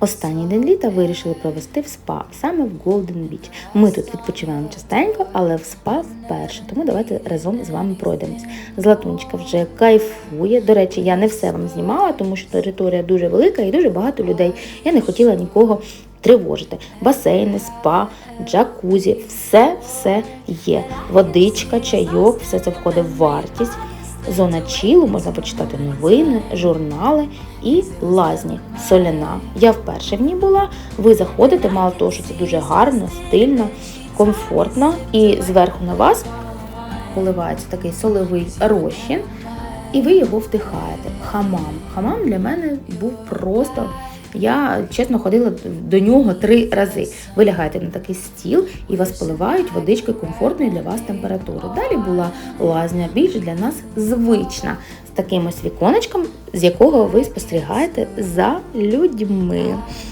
Останній день літа вирішили провести в спа, саме в Golden Beach. Ми тут відпочиваємо частенько, але в спа вперше. Тому давайте разом з вами пройдемось. Златунечка вже кайфує. До речі, я не все вам знімала, тому що територія дуже велика і дуже багато людей. Я не хотіла нікого тривожити. Басейни, спа, джакузі, все все є. Водичка, чайок, все це входить в вартість. Зона чілу, можна почитати новини, журнали і лазні. Соляна. Я вперше в ній була. Ви заходите, мало того, що це дуже гарно, стильно, комфортно. І зверху на вас поливається такий соловий розчин, і ви його вдихаєте. Хамам. Хамам для мене був просто. Я чесно ходила до нього три рази. Ви лягаєте на такий стіл і вас поливають водичкою комфортної для вас температури. Далі була лазня, більш для нас звична, з таким ось віконечком, з якого ви спостерігаєте за людьми.